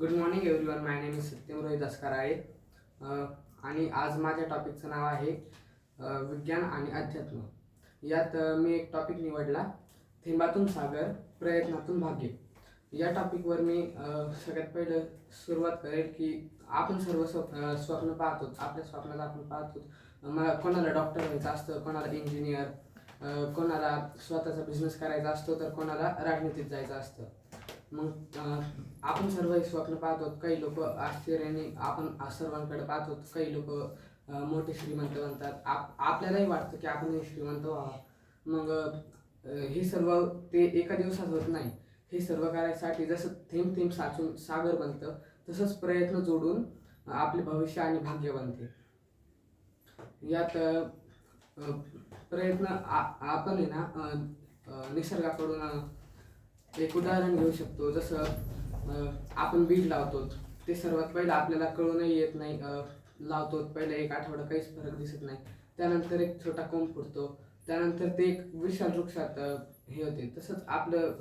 Good morning everyone my name is Satyam Rohit Karale आणि आज माझ्या टॉपिकचं नाव आहे uh, विज्ञान आणि अध्यात्म. यात uh, मी एक टॉपिक निवडला थेंबातून सागर प्रयत्नातून भाग्य. या टॉपिकवर मी uh, सगळ्यात पहिलं सुरुवात करेल की आपण सर्व स्वप्न स्वप्न पाहतो आपल्या स्वप्नाला आपण पाहतो मला कोणाला डॉक्टर व्हायचं असतं कोणाला इंजिनियर कोणाला स्वतःचा बिझनेस करायचा असतो तर कोणाला राजनीतीत जायचं असतं. मग आपण सर्व हे स्वप्न पाहतो काही लोक आश्चर्याने आपण सर्वांकडे पाहतो काही लोक मोठे श्रीमंत बनतात. आप आपल्यालाही वाटतं की आपण हे श्रीमंत व्हावा. मग हे सर्व ते एका दिवसात होत नाही. हे सर्व करायसाठी जसं थेंब थेंब साचून सागर बनतं तसंच प्रयत्न जोडून आपले भविष्य आणि भाग्य बनते. यात प्रयत्न आ- आपण आहे ना निसर्गाकडून एक उदाहरण घेऊ शकतो. जसं आपण बीड लावतो. ते सर्वात पहिलं आपल्याला कळूनही येत नाही. लावतो. पहिला एक आठवडा काहीच फरक दिसत नाही. त्यानंतर एक छोटा कोंब फुटतो त्यानंतर ते एक विशाल वृक्षात हे होते. तसंच आपलं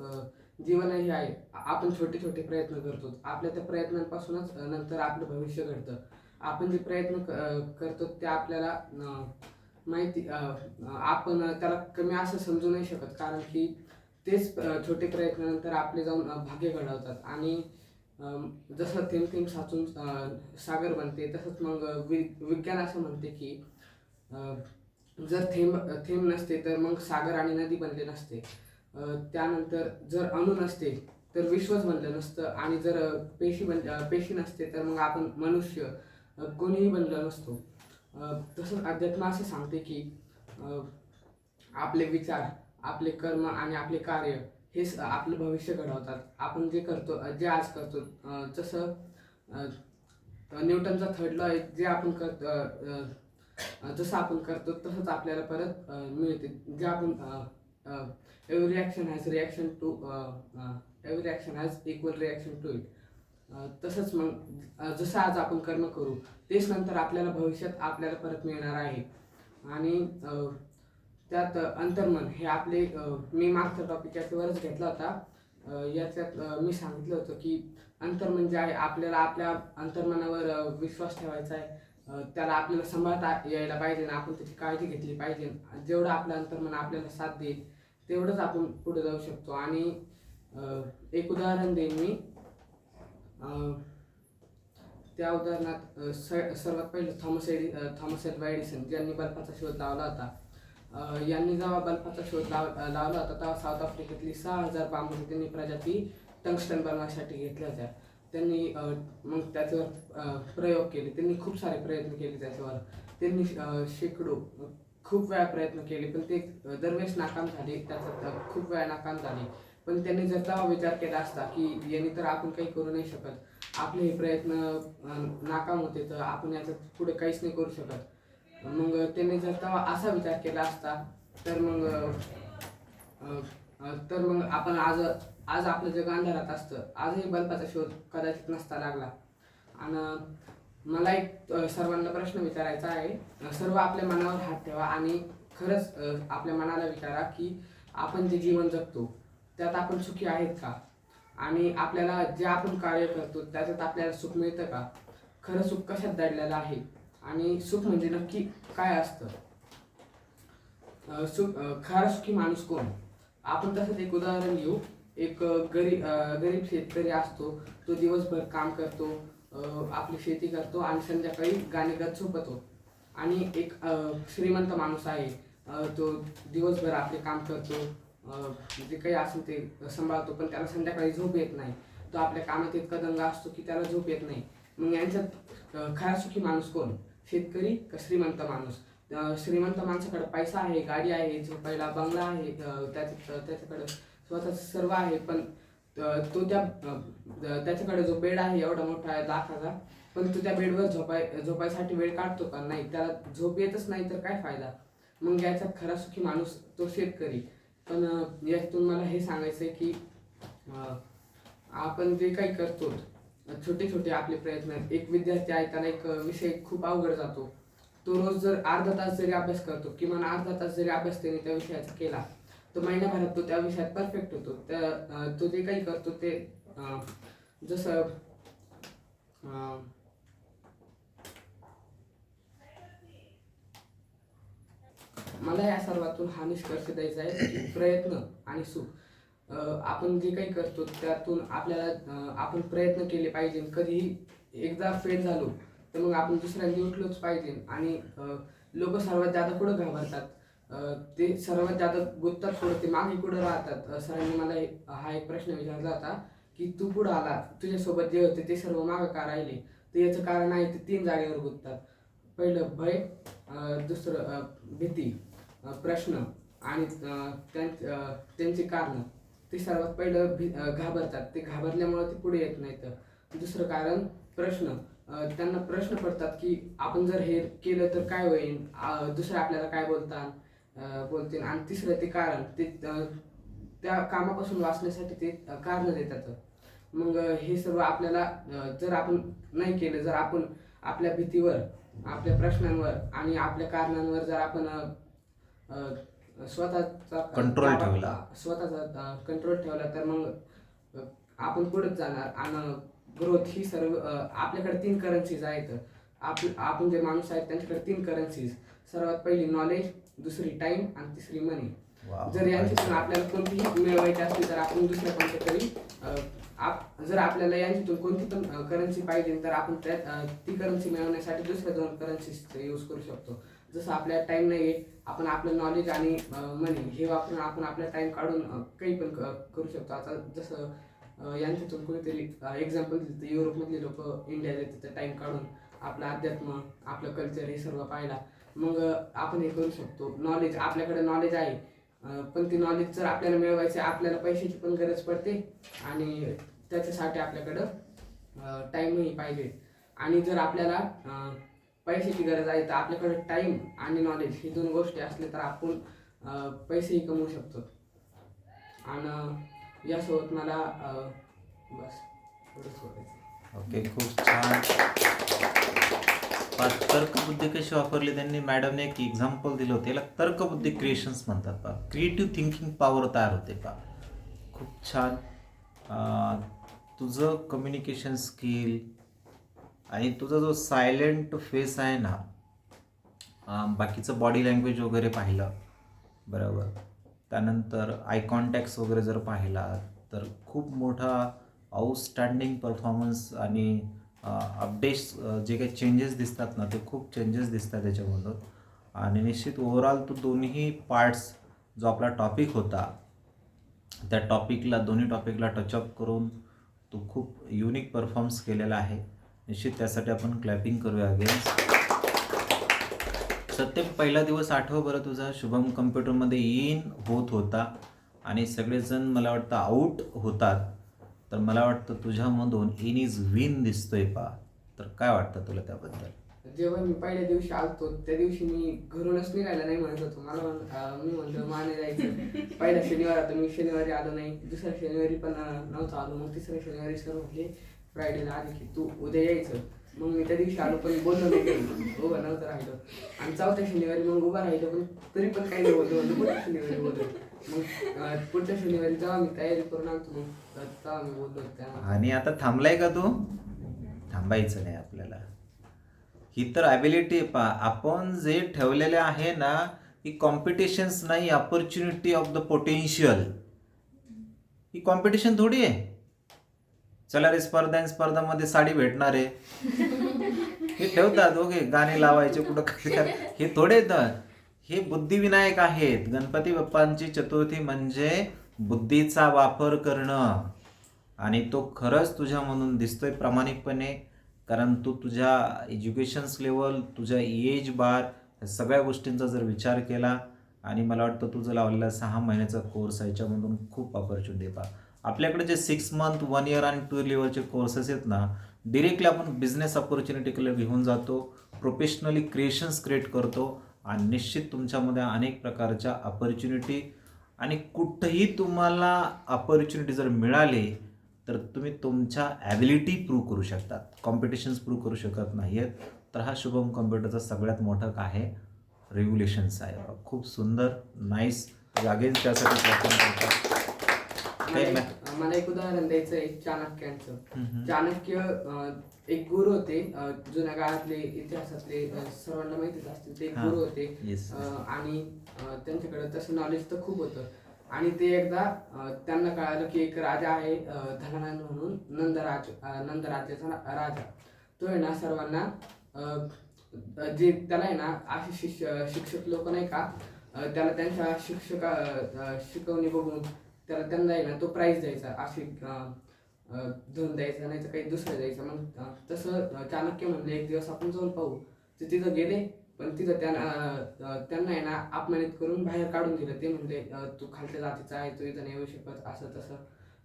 जीवनही आहे. आपण छोटे छोटे प्रयत्न करतो. आपल्या त्या प्रयत्नांपासूनच नंतर आपलं भविष्य घडतं. आपण जे प्रयत्न क- करतो ते आपल्याला माहिती आपण त्याला कमी असं समजू नाही शकत. कारण की तेच छोटे प्रयत्नानंतर आपले जाऊन भाग्य घडवतात. आणि जसं थेंब थेंब साचून सागर बनते तसंच मग वि विज्ञान असं म्हणते की जर थेंब थेंब नसते तर मग सागर आणि नदी बनले नसते. त्यानंतर जर अणु नसते तर विश्वच बनलं नसतं आणि जर पेशी बन पेशी नसते तर मग आपण मनुष्य कोणीही बनलं नसतो. तसंच अध्यात्म असं सांगते की आपले विचार आपले कर्म आणि आपले कार्य हे आपलं भविष्य घडवतात. आपण जे करतो जे आज करतो जसं न्यूटनचा थर्ड लॉ आहे जे आपण करतो जसं आपण करतो तसंच आपल्याला परत मिळते. जे आपण every action has reaction to every action has equal reaction to it तसंच मग जसं आज आपण कर्म करू तेच नंतर आपल्याला भविष्यात आपल्याला परत मिळणार आहे. आणि त्यात अंतर्मन हे आपले मी मागच्या टॉपिक याच्यावरच घेतला होता. याच्यात मी सांगितलं होतं की अंतर्मन जे आहे आपल्याला आपल्या अंतर्मनावर विश्वास ठेवायचा आहे. त्याला आपल्याला सांभाळता यायला पाहिजे आपण त्याची काळजी घेतली पाहिजे. जेवढं आपलं अंतर्मन आपल्याला साथ देईल तेवढंच आपण पुढे जाऊ शकतो. आणि एक उदाहरण देईन मी. त्या उदाहरणात स- सर्वात पहिलं थॉमस एडि थॉमस एल्वा एडिसन ज्यांनी बल्बाचा शोध लावला होता. यांनी जेव्हा बल्बाचा शोध लाव लावला होता तेव्हा साऊथ आफ्रिकेतली सहा हजार बांबूची त्यांनी प्रजाती टंगस्टन बनवण्यासाठी घेतल्या होत्या. त्यांनी मग त्याच्यावर प्रयोग केले. त्यांनी खूप सारे प्रयत्न केले त्याच्यावर. त्यांनी शेकडो खूप वेळा प्रयत्न केले पण ते दरवेळेस नाकाम झाले. त्याचा खूप वेळा नाकाम झाले. पण त्यांनी जर तेव्हा विचार केला असता की यांनी तर आपण काही करू नाही शकत. आपले हे प्रयत्न नाकाम होते तर आपण याचं पुढे काहीच नाही करू शकत. मग त्यांनी जर तेव्हा असा विचार केला असता तर मग तर मग आपण आज आज आपलं जग अंधारात असतं आजही बल्बाचा शोध कदाचित नसता लागला. आणि मला एक सर्वांना प्रश्न विचारायचा आहे. सर्व आपल्या मनावर हात ठेवा आणि खरंच आपल्या मनाला विचारा की आपण जे जीवन जगतो त्यात आपण सुखी आहेत का? आणि आपल्याला जे आपण कार्य करतो त्याच्यात आपल्याला सुख मिळतं का? खरं सुख कशात दडलेलं आहे? आणि सुख म्हणजे नक्की काय असतं? सुख खरा सुखी माणूस कोण? आपण तसंच एक उदाहरण घेऊ. एक गरीब गरीब शेतकरी असतो तो दिवसभर काम करतो आपली शेती करतो आणि संध्याकाळी गाणे गात झोपतो. आणि एक श्रीमंत माणूस आहे तो दिवसभर आपले काम करतो जे काही असेल ते सांभाळतो पण त्याला संध्याकाळी झोप येत नाही. तो आपल्या कामात इतका दंग असतो की त्याला झोप येत नाही. मग यांच्यात खरा सुखी माणूस कोण? शेतकरी का श्रीमंत माणूस? श्रीमंत माणसाकडे पैसा आहे गाडी आहे झोपायला बंगला आहे त्याच्या त्याच्याकडे स्वतः सर्व आहे पण तो त्या त्याच्याकडे जो बेड आहे एवढा मोठा आहे लाखाचा पण तो त्या बेडवर झोपाय झोपायसाठी वेळ काढतो का? नाही त्याला झोप येतच नाही तर काय फायदा? मग याच्यात खरा सुखी माणूस तो शेतकरी. पण यातून मला हे सांगायचं आहे की आपण जे काही करतो छोटे छोटे आपले प्रयत्न एक विद्यार्थी ऐकताना एक विषय खूप अवघड जातो. तो रोज जर अर्धा तास जरी अभ्यास करतो किमान अर्धा तास जरी अभ्यास त्याने त्या विषयाचा केला तर महिन्याभरात तो त्या विषयात परफेक्ट होतो. त्या तो जे काही करतो ते अं, जसं अं, मला या सर्वातून हा निष्कर्ष द्यायचा आहे की प्रयत्न आणि सुख आपण जे काही करतो त्यातून आपल्याला आपण प्रयत्न केले पाहिजे. कधीही एकदा फेल झालो तर मग आपण दुसऱ्यांदा उठलोच पाहिजे. आणि लोक सर्वात जादा कुठं घाबरतात? ते सर्वात जादा गुंततात पुढं ते मागे कुठं राहतात? सरांनी मला एक- हा एक प्रश्न विचारला होता की तू पुढं आला? तुझ्यासोबत जे होते ते सर्व मागं का राहिले? तर याचं कारण आहे ते तीन जागेवर गुंततात पहिलं भय दुसरं भीती प्रश्न आणि त्यांचे त्यां- त्यांची कारणं. ते सर्वात पहिलं भी घाबरतात. ते घाबरल्यामुळे ते पुढे येत नाहीत. दुसरं कारण प्रश्न. त्यांना प्रश्न पडतात की आपण जर हे केलं तर काय होईल दुसरं आपल्याला काय बोलतात? बोलतील. आणि तिसरं ते कारण. ते त्या कामापासून वाचण्यासाठी ते कारण देतात. मग हे सर्व आपल्याला जर आपण नाही केलं जर आपण आपल्या भीतीवर आपल्या प्रश्नांवर आणि आपल्या कारणांवर जर आपण स्वतःचा ताबा- ठेवला. स्वतःचा कंट्रोल ठेवला तर मग आपण पुढेच जाणार आणि ग्रोथ ही सर्व आपल्याकडे तीन करन्सीज आहेत आप आपण जे माणूस आहेत त्यांच्याकडे तीन करन्सीज सर्वात पहिली नॉलेज दुसरी टाइम आणि तिसरी मनी. जर यांच्यातून आपल्याला कोणतीही मिळवायची असली तर आपण दुसऱ्या कोणत्या तरी जर आपल्याला यांच्यातून कोणती पण करन्सी पाहिजे तर आपण त्यात अं, ती करन्सी मिळवण्यासाठी दुसऱ्या दोन करन्सी यूज करू शकतो जसं आपल्या टाइम नाही आहे आपण आपलं नॉलेज आणि मनी हे वापरून आपण आपला टाइम काढून काही पण क- करू शकतो. आता जसं यांच्यातून कुठेतरी एक्झाम्पल दिलं तर युरोपमधले लोक इंडियाला येतात तर टाईम काढून आपलं अध्यात्म आपलं कल्चर हे सर्व पाहिला मग आपण हे करू शकतो. नॉलेज आपल्याकडे नॉलेज आहे. पण ती नॉलेज जर आपल्याला मिळवायचे आपल्याला पैशाची पण गरज पडते आणि त्याच्यासाठी आपल्याकडं टाईमही पाहिजे. आणि जर आपल्याला पैशाची गरज आहे तर आपल्याकडे टाईम आणि नॉलेज ही दोन गोष्टी असल्या तर आपण पैसेही कमवू शकतो. आणि यासोबत मला बस एवढंच बोलायचं ओके खूप छान. तर्कबुद्धी कशी वापरली त्यांनी? मॅडमने एक एक्झाम्पल दिलं होतं. याला तर्कबुद्धी क्रिएशन्स म्हणतात पा क्रिएटिव्ह थिंकिंग पॉवर तयार होते पा खूप छान. तुझं कम्युनिकेशन स्किल आणि तुझा जो सायलेंट फेस आहे ना बाकीचं बॉडी लँग्वेज वगैरे पाहिलं बरोबर? त्यानंतर आय कॉन्टॅक्ट्स वगैरे जर पाहिला तर खूप मोठा आउटस्टँडिंग परफॉर्मन्स आणि अपडेट्स जे काही चेंजेस दिसतात ना ते खूप चेंजेस दिसतात त्याच्यामधून. आणि निश्चित ओव्हरऑल तो दोन्ही पार्ट्स जो आपला टॉपिक होता त्या टॉपिकला दोन्ही टॉपिकला टचअप करून तो खूप युनिक परफॉर्म्स केलेला आहे. निश्चित त्यासाठी आपण क्लॅपिंग करूया अगेन सत्यम पहिला दिवस आठव बरं तुझा. शुभम कम्प्युटरमध्ये इन होत होता आणि सगळेजण मला वाटतं आऊट होतात. तर मला वाटतं तुझ्यामधून इन इज विन दिसतोय पा. तर काय वाटतं तुला त्याबद्दल? जेव्हा मी पहिल्या दिवशी आलतो. त्या दिवशी मी घरूनच निघायला नाही म्हणत होतो. मला मी म्हणलं माने जायचं. पहिला शनिवार आता मी शनिवारी आलो नाही. दुसऱ्या शनिवारी पण नव्हतं आलो. मग तिसऱ्या शनिवारी सर म्हटले फ्रायडेला आले की तू उद्या यायचं. मग मी त्या दिवशी आलो पण बोललो नाही उभं हो, नव्हतं राहिलो. आणि चौथ्या शनिवारी मग उभा राहिलो पण तरी पण काही नाही बोलतो म्हणलं पुढच्या शनिवारी बोलतो मग पुढच्या शनिवारी जेव्हा मी तयारी करून आणतो मग तेव्हा मी बोललो त्या आणि आता थांबलाय का तू? थांबायचं नाही आपल्याला. ही तर ॲबिलिटी पा. आपण जे ठेवलेले आहे ना ही कॉम्पिटिशन्स नाही ऑपॉर्च्युनिटी ऑफ द पोटेन्शियल ही कॉम्पिटिशन थोडी आहे. चला रे स्पर्धा आणि स्पर्धामध्ये साडी भेटणार आहे. हे ठेवतात ओके गाणे लावायचे कुठं काय हे थोडे हे बुद्धिविनायक आहेत. गणपती बाप्पांची चतुर्थी म्हणजे बुद्धीचा वापर करणं. आणि तो खरंच तुझ्यामधून दिसतोय प्रामाणिकपणे कारण तू तुझ्या एज्युकेशन्स लेवल तुझ्या एज बार सगळ्या गोष्टींचा जर विचार केला आणि मला वाटतं तुझं लावलेला सहा महिन्याचा कोर्स याच्यामधून खूप ऑपॉर्च्युनिटी पा आपल्याकडे जे सिक्स मंथ वन इयर आणि टू लेवलचे कोर्सेस आहेत ना डिरेक्टली आपण बिझनेस ऑपॉर्च्युनिटीकडे घेऊन जातो प्रोफेशनली क्रिएशन्स क्रिएट करतो आणि निश्चित तुमच्यामध्ये अनेक प्रकारच्या ऑपॉर्च्युनिटी आणि कुठंही तुम्हाला ऑपॉर्च्युनिटी जर मिळाली तर तुम्ही तुमच्या ॲबिलिटी प्रूव्ह करू शकतात. कॉम्पिटिशन्स प्रूव्ह करू शकत नाही आहेत तर हा शुभम कॉम्प्युटरचा सगळ्यात मोठा काय आहे? रेग्युलेशन्स आहे खूप सुंदर नाईस अगेन त्यासाठी मला एक- मला एक उदाहरण द्यायचं आहे चाणक्यांचं. चाणक्य एक गुरु होते. जुन्या काळातले इतिहासातले सर्वांना माहितीच असतील ते. गुरु होते. आणि त्यांच्याकडे तसं नॉलेज तर खूप होतं. आणि ते एकदा त्यांना कळालं की एक राजा आहे धनानंद म्हणून नंदराज नंदराज्याचा राजा. तो आहे ना सर्वांना अं, जे त्याला आहे ना असे शिष्य शिक्षक लोक नाही का त्याला त्यांच्या शिक्षका शिकवणी बघून त्याला त्यांना आहे ना तो प्राईज द्यायचा अशी धन द्यायचा नाही तर काही दुसरं द्यायचं मग तसं चाणक्य म्हणले एक दिवस आपण जाऊन पाहू. ते तिथं गेले पण तिथं त्यांना त्यांना आहे ना अपमानित करून बाहेर काढून दिलं. ते म्हणले तू खालच्या जातीचा आहे तू इथं नाही येऊ शकत असं तसं.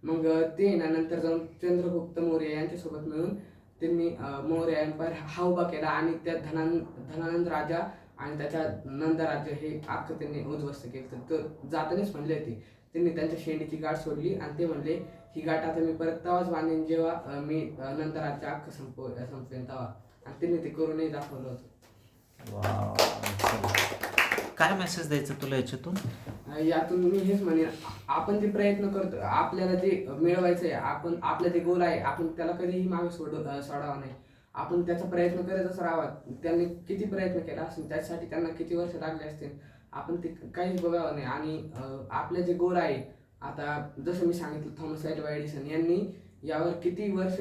मग ते आहे ना नंतर जाऊन चंद्रगुप्त मौर्य यांच्यासोबत मिळून त्यांनी मौर्य एम्पायर हा उभा केला आणि त्या धनान धनानंद राजा आणि त्याच्या नंद राज्य हे अख्खं त्यांनी उद्ध्वस्त केलं. तर जातानीच म्हणले ते त्यांनी त्यांच्या शेंडीची गाठ सोडली आणि ते म्हणले ही गाठ आता मी परत तेव्हाच बांधेन जेव्हा मी नंद राज्य अख्खं संपव संपवेन तेव्हा आणि त्यांनी ते करूनही दाखवलं होतं. काय मेसेज द्यायचं तुला याच्यातून? यातून मी हेच म्हणेन आपण जे प्रयत्न करतो आपल्याला जे मिळवायचं आहे आपण आपलं जे गोल आहे आपण त्याला कधीही मागे सोड सोडावा नाही. आपण त्याचा प्रयत्न करतच राहावा. त्यांनी किती प्रयत्न केला असेल त्यासाठी त्यांना किती वर्ष लागले असतील आपण ते काहीच बघावं नाही. आणि आपले आपलं जे गोल आहे आता जसं मी सांगितलं थॉमस ॲल्वा एडिसन यांनी यावर किती वर्ष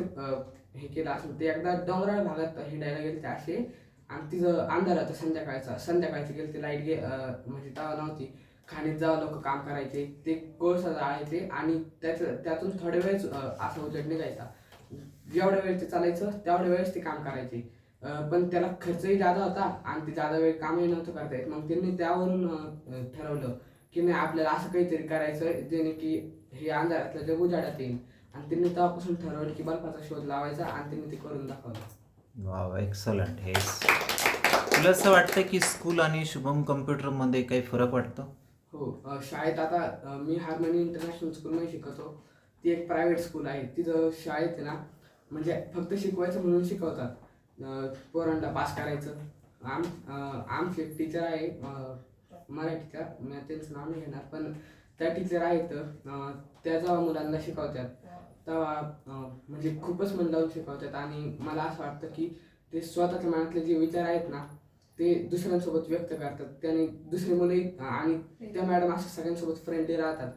हे केलं असेल ते एकदा डोंगराळ भागात हिंडायला गेले ते असे. आणि तिचं अंधार होता संध्याकाळचा. संध्याकाळची गेले ते लाइट गे म्हणजे तेव्हा नव्हती. खाणीत जावं लोक काम करायचे. ते कोळसा जाळायचे आणि त्याचं त्यातून थोड्या वेळेस असं असा जायचा निघायचा. जेवढ्या वेळ ते चालायचं तेवढ्या वेळेस ते काम करायचे. पण त्याला खर्चही जादा होता आणि ते जादा वेळ कामही नव्हतं करता येत. मग त्यांनी त्यावरून ठरवलं की नाही आपल्याला असं काहीतरी करायचं जेणे की हे अंधारातलं जग उजाडात येईल. आणि त्यांनी तेव्हापासून ठरवलं की बल्बाचा शोध लावायचा आणि त्यांनी ते करून दाखवलं. वाव एक्सलंट हे तुला असं वाटतं की स्कूल आणि शुभम कम्प्युटरमध्ये काही फरक वाटतो? हो शाळेत आता मी हार्मनी इंटरनॅशनल स्कूलमध्ये शिकवतो. ती एक प्रायव्हेट स्कूल आहे. तिथं शाळेत ना म्हणजे फक्त शिकवायचं म्हणून शिकवतात. पोरांना पास करायचं. आम आमचे टीचर आहे मराठीचा मी त्यांचं नाव नाही घेणार पण त्या टीचर आहेत त्या जेव्हा मुलांना शिकवतात तेव्हा म्हणजे खूपच मन लावून शिकवतात. आणि मला असं वाटतं की ते स्वतःच्या मनातले जे विचार आहेत ना ते दुसऱ्यांसोबत व्यक्त करतात. त्याने दुसरे मुले आणि त्या मॅडम असं सगळ्यांसोबत फ्रेंडली राहतात.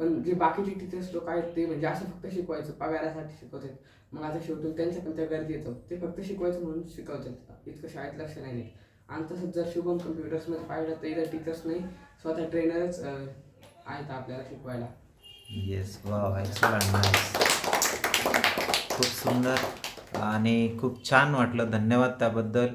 पण जे बाकीचे टीचर्स लोक आहेत ते म्हणजे असं फक्त शिकवायचं पगारासाठी शिकवतात. मग आता शेवटी त्यांच्या पण त्या गर्दी येतं. ते फक्त शिकवायचं म्हणून शिकवतात. इतकं शाळेत लक्ष नाही देत. आणि तसंच जर शुभम कम्प्युटर्समध्ये पाहिलं तर इथं टीचर्स नाही स्वतः ट्रेनरच आहेत आपल्याला शिकवायला. येस खूप सुंदर आणि खूप छान वाटलं. धन्यवाद त्याबद्दल.